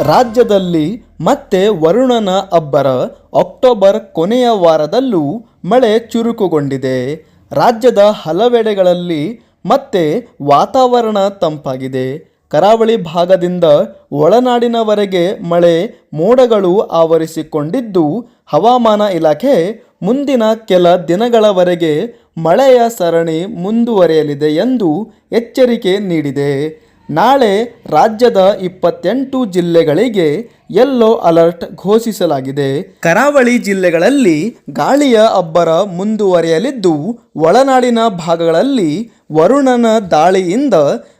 ರಾಜ್ಯದಲ್ಲಿ ಮತ್ತೆ ವರುಣನ ಅಬ್ಬರ ಅಕ್ಟೋಬರ್ ಕೊನೆಯ ವಾರದಲ್ಲೂ ಮಳೆ ಚುರುಕುಗೊಂಡಿದೆ. ರಾಜ್ಯದ ಹಲವೆಡೆಗಳಲ್ಲಿ ಮತ್ತೆ ವಾತಾವರಣ ತಂಪಾಗಿದೆ. ಕರಾವಳಿ ಭಾಗದಿಂದ ಒಳನಾಡಿನವರೆಗೆ ಮಳೆ ಮೋಡಗಳು ಆವರಿಸಿಕೊಂಡಿದ್ದು, ಹವಾಮಾನ ಇಲಾಖೆ ಮುಂದಿನ ಕೆಲ ದಿನಗಳವರೆಗೆ ಮಳೆಯ ಸರಣಿ ಮುಂದುವರಿಯಲಿದೆ ಎಂದು ಎಚ್ಚರಿಕೆ ನೀಡಿದೆ. ನಾಳೆ ರಾಜ್ಯದ ಇಪ್ಪತ್ತೆಂಟು ಜಿಲ್ಲೆಗಳಿಗೆ ಯೆಲ್ಲೋ ಅಲರ್ಟ್ ಘೋಷಿಸಲಾಗಿದೆ. ಕರಾವಳಿ ಜಿಲ್ಲೆಗಳಲ್ಲಿ ಗಾಳಿಯ ಅಬ್ಬರ ಮುಂದುವರಿಯಲಿದ್ದು, ಒಳನಾಡಿನ ಭಾಗಗಳಲ್ಲಿ ವರುಣನ ದಾಳಿಯಿಂದ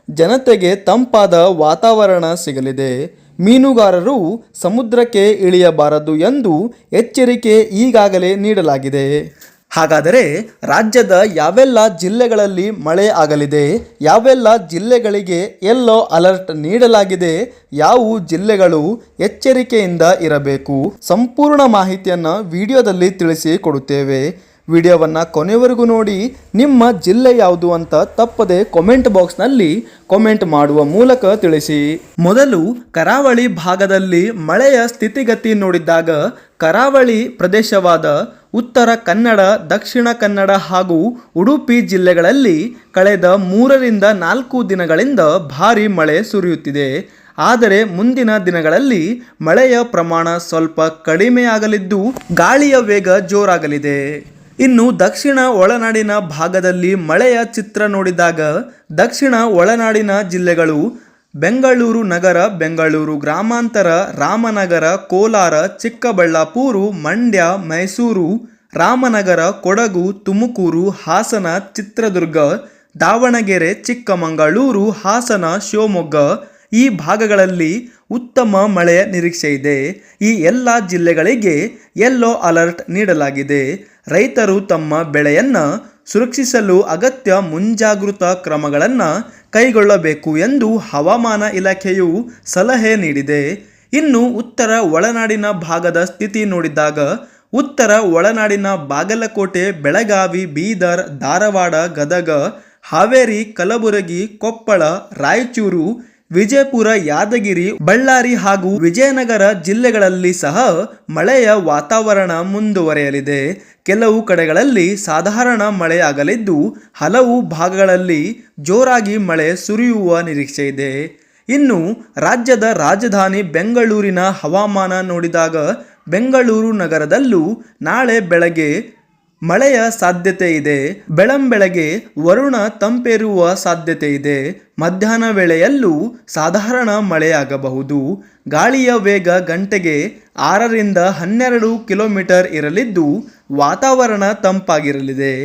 ಜನತೆಗೆ ತಂಪಾದ ವಾತಾವರಣ ಸಿಗಲಿದೆ. ಮೀನುಗಾರರು ಸಮುದ್ರಕ್ಕೆ ಇಳಿಯಬಾರದು ಎಂದು ಎಚ್ಚರಿಕೆ ಈಗಾಗಲೇ ನೀಡಲಾಗಿದೆ. ಹಾಗಾದರೆ ರಾಜ್ಯದ ಯಾವೆಲ್ಲ ಜಿಲ್ಲೆಗಳಲ್ಲಿ ಮಳೆ ಆಗಲಿದೆ, ಯಾವೆಲ್ಲ ಜಿಲ್ಲೆಗಳಿಗೆ ಎಲ್ಲೋ ಅಲರ್ಟ್ ನೀಡಲಾಗಿದೆ ಯಾವ ಜಿಲ್ಲೆಗಳು ಎಚ್ಚರಿಕೆಯಿಂದ ಇರಬೇಕು ಸಂಪೂರ್ಣ ಮಾಹಿತಿಯನ್ನು ವಿಡಿಯೋದಲ್ಲಿ ತಿಳಿಸಿ ಕೊಡುತ್ತೇವೆ. ವಿಡಿಯೋವನ್ನು ಕೊನೆವರೆಗೂ ನೋಡಿ, ನಿಮ್ಮ ಜಿಲ್ಲೆ ಯಾವುದು ಅಂತ ತಪ್ಪದೆ ಕಾಮೆಂಟ್ ಬಾಕ್ಸ್ನಲ್ಲಿ ಕಾಮೆಂಟ್ ಮಾಡುವ ಮೂಲಕ ತಿಳಿಸಿ. ಮೊದಲು ಕರಾವಳಿ ಭಾಗದಲ್ಲಿ ಮಳೆಯ ಸ್ಥಿತಿಗತಿ ನೋಡಿದಾಗ ಕರಾವಳಿ ಪ್ರದೇಶವಾದ ಉತ್ತರ ಕನ್ನಡ, ದಕ್ಷಿಣ ಕನ್ನಡ ಹಾಗೂ ಉಡುಪಿ ಜಿಲ್ಲೆಗಳಲ್ಲಿ ಕಳೆದ ಮೂರರಿಂದ ನಾಲ್ಕು ದಿನಗಳಿಂದ ಭಾರಿ ಮಳೆ ಸುರಿಯುತ್ತಿದೆ. ಆದರೆ ಮುಂದಿನ ದಿನಗಳಲ್ಲಿ ಮಳೆಯ ಪ್ರಮಾಣ ಸ್ವಲ್ಪ ಕಡಿಮೆಯಾಗಲಿದ್ದು ಗಾಳಿಯ ವೇಗ ಜೋರಾಗಲಿದೆ. ಇನ್ನು ದಕ್ಷಿಣ ಒಳನಾಡಿನ ಭಾಗದಲ್ಲಿ ಮಳೆಯ ಚಿತ್ರ ನೋಡಿದಾಗ ದಕ್ಷಿಣ ಒಳನಾಡಿನ ಜಿಲ್ಲೆಗಳು ಬೆಂಗಳೂರು ನಗರ, ಬೆಂಗಳೂರು ಗ್ರಾಮಾಂತರ, ರಾಮನಗರ, ಕೋಲಾರ, ಚಿಕ್ಕಬಳ್ಳಾಪುರ, ಮಂಡ್ಯ, ಮೈಸೂರು, ರಾಮನಗರ, ಕೊಡಗು, ತುಮಕೂರು, ಹಾಸನ, ಚಿತ್ರದುರ್ಗ, ದಾವಣಗೆರೆ, ಚಿಕ್ಕಮಗಳೂರು, ಹಾಸನ, ಶಿವಮೊಗ್ಗ ಈ ಭಾಗಗಳಲ್ಲಿ ಉತ್ತಮ ಮಳೆಯ ನಿರೀಕ್ಷೆ ಇದೆ. ಈ ಎಲ್ಲ ಜಿಲ್ಲೆಗಳಿಗೆ ಯೆಲ್ಲೋ ಅಲರ್ಟ್ ನೀಡಲಾಗಿದೆ. ರೈತರು ತಮ್ಮ ಬೆಳೆಯನ್ನು ಸುರಕ್ಷಿಸಲು ಅಗತ್ಯ ಮುಂಜಾಗೃತಾ ಕ್ರಮಗಳನ್ನು ಕೈಗೊಳ್ಳಬೇಕು ಎಂದು ಹವಾಮಾನ ಇಲಾಖೆಯು ಸಲಹೆ ನೀಡಿದೆ. ಇನ್ನು ಉತ್ತರ ಒಳನಾಡಿನ ಭಾಗದ ಸ್ಥಿತಿ ನೋಡಿದಾಗ, ಉತ್ತರ ಒಳನಾಡಿನ ಬಾಗಲಕೋಟೆ, ಬೆಳಗಾವಿ, ಬೀದರ್, ಧಾರವಾಡ, ಗದಗ, ಹಾವೇರಿ, ಕಲಬುರಗಿ, ಕೊಪ್ಪಳ, ರಾಯಚೂರು ವಿಜಯಪುರ, ಯಾದಗಿರಿ, ಬಳ್ಳಾರಿ ಹಾಗೂ ವಿಜಯನಗರ ಜಿಲ್ಲೆಗಳಲ್ಲಿ ಸಹ ಮಳೆಯ ವಾತಾವರಣ ಮುಂದುವರೆಯಲಿದೆ. ಕೆಲವು ಕಡೆಗಳಲ್ಲಿ ಸಾಧಾರಣ ಮಳೆಯಾಗಲಿದ್ದು, ಹಲವು ಭಾಗಗಳಲ್ಲಿ ಜೋರಾಗಿ ಮಳೆ ಸುರಿಯುವ ನಿರೀಕ್ಷೆ ಇದೆ. ಇನ್ನು ರಾಜ್ಯದ ರಾಜಧಾನಿ ಬೆಂಗಳೂರಿನ ಹವಾಮಾನ ನೋಡಿದಾಗ, ಬೆಂಗಳೂರು ನಗರದಲ್ಲೂ ನಾಳೆ ಬೆಳಗ್ಗೆ ಮಳೆಯ ಸಾಧ್ಯತೆ ಇದೆ, ಬೆಳಂಬೆಳಗ್ಗೆ ವರುಣ ತಂಪೇರುವ ಸಾಧ್ಯತೆ ಇದೆ. ಮಧ್ಯಾಹ್ನ ವೇಳೆಯಲ್ಲೂ ಸಾಧಾರಣ ಮಳೆಯಾಗಬಹುದು. ಗಾಳಿಯ ವೇಗ ಗಂಟೆಗೆ ಆರರಿಂದ ಹನ್ನೆರಡು ಕಿಲೋಮೀಟರ್ ಇರಲಿದ್ದು ವಾತಾವರಣ ತಂಪಾಗಿರಲಿದೆ.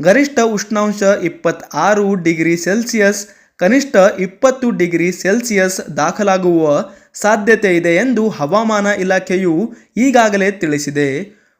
ಗರಿಷ್ಠ ಉಷ್ಣಾಂಶ ಇಪ್ಪತ್ತಾರು ಡಿಗ್ರಿ ಸೆಲ್ಸಿಯಸ್, ಕನಿಷ್ಠ ಇಪ್ಪತ್ತು ಡಿಗ್ರಿ ಸೆಲ್ಸಿಯಸ್ ದಾಖಲಾಗುವ ಸಾಧ್ಯತೆ ಇದೆ ಎಂದು ಹವಾಮಾನ ಇಲಾಖೆಯು ಈಗಾಗಲೇ ತಿಳಿಸಿದೆ.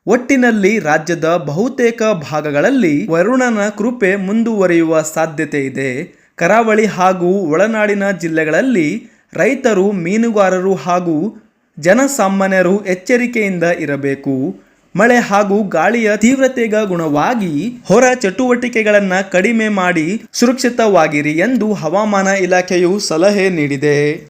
ಒಟ್ಟಿನಲ್ಲಿ ರಾಜ್ಯದ ಬಹುತೇಕ ಭಾಗಗಳಲ್ಲಿ ವರುಣನ ಕೃಪೆ ಮುಂದುವರಿಯುವ ಸಾಧ್ಯತೆ ಇದೆ. ಕರಾವಳಿ ಹಾಗೂ ಒಳನಾಡಿನ ಜಿಲ್ಲೆಗಳಲ್ಲಿ ರೈತರು, ಮೀನುಗಾರರು ಹಾಗೂ ಜನಸಾಮಾನ್ಯರು ಎಚ್ಚರಿಕೆಯಿಂದ ಇರಬೇಕು. ಮಳೆ ಹಾಗೂ ಗಾಳಿಯ ತೀವ್ರತೆಗ ಗುಣವಾಗಿ ಹೊರ ಚಟುವಟಿಕೆಗಳನ್ನು ಕಡಿಮೆ ಮಾಡಿ ಸುರಕ್ಷಿತವಾಗಿರಿ ಎಂದು ಹವಾಮಾನ ಇಲಾಖೆಯು ಸಲಹೆ ನೀಡಿದೆ.